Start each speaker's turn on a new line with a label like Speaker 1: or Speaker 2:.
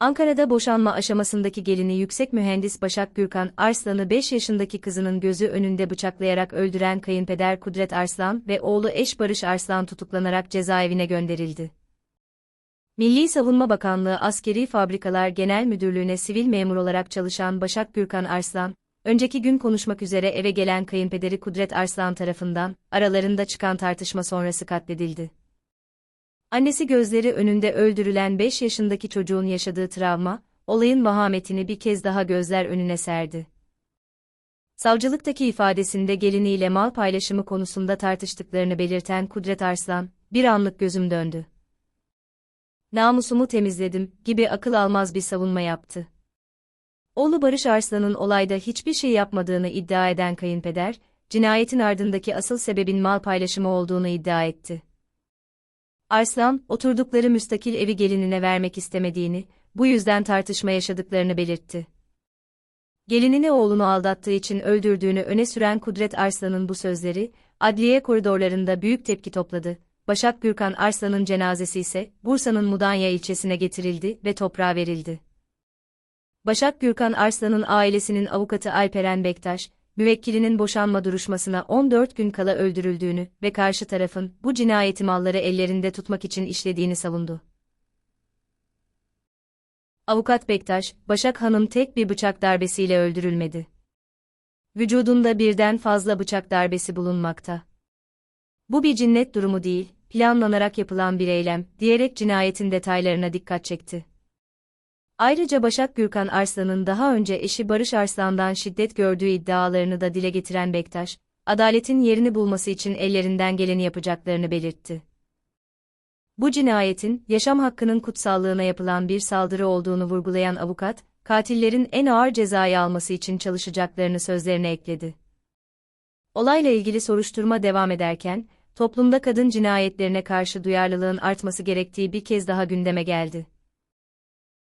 Speaker 1: Ankara'da boşanma aşamasındaki gelini yüksek mühendis Başak Gürkan Arslan'ı 5 yaşındaki kızının gözü önünde bıçaklayarak öldüren kayınpeder Kudret Arslan ve oğlu eş Barış Arslan tutuklanarak cezaevine gönderildi. Milli Savunma Bakanlığı Askeri Fabrikalar Genel Müdürlüğü'ne sivil memur olarak çalışan Başak Gürkan Arslan, önceki gün konuşmak üzere eve gelen kayınpederi Kudret Arslan tarafından, aralarında çıkan tartışma sonrası katledildi. Annesi gözleri önünde öldürülen 5 yaşındaki çocuğun yaşadığı travma, olayın vahametini bir kez daha gözler önüne serdi. Savcılıktaki ifadesinde geliniyle mal paylaşımı konusunda tartıştıklarını belirten Kudret Arslan, bir anlık gözüm döndü. Namusumu temizledim, gibi akıl almaz bir savunma yaptı. Oğlu Barış Arslan'ın olayda hiçbir şey yapmadığını iddia eden kayınpeder, cinayetin ardındaki asıl sebebin mal paylaşımı olduğunu iddia etti. Arslan, oturdukları müstakil evi gelinine vermek istemediğini, bu yüzden tartışma yaşadıklarını belirtti. Gelinini oğlunu aldattığı için öldürdüğünü öne süren Kudret Arslan'ın bu sözleri, adliye koridorlarında büyük tepki topladı. Başak Gürkan Arslan'ın cenazesi ise Bursa'nın Mudanya ilçesine getirildi ve toprağa verildi. Başak Gürkan Arslan'ın ailesinin avukatı Alperen Bektaş, müvekkilinin boşanma duruşmasına 14 gün kala öldürüldüğünü ve karşı tarafın bu cinayeti malları ellerinde tutmak için işlediğini savundu. Avukat Bektaş, Başak Hanım tek bir bıçak darbesiyle öldürülmedi. Vücudunda birden fazla bıçak darbesi bulunmakta. Bu bir cinnet durumu değil, planlanarak yapılan bir eylem, diyerek cinayetin detaylarına dikkat çekti. Ayrıca Başak Gürkan Arslan'ın daha önce eşi Barış Arslan'dan şiddet gördüğü iddialarını da dile getiren Bektaş, adaletin yerini bulması için ellerinden geleni yapacaklarını belirtti. Bu cinayetin, yaşam hakkının kutsallığına yapılan bir saldırı olduğunu vurgulayan avukat, katillerin en ağır cezayı alması için çalışacaklarını sözlerine ekledi. Olayla ilgili soruşturma devam ederken, toplumda kadın cinayetlerine karşı duyarlılığın artması gerektiği bir kez daha gündeme geldi.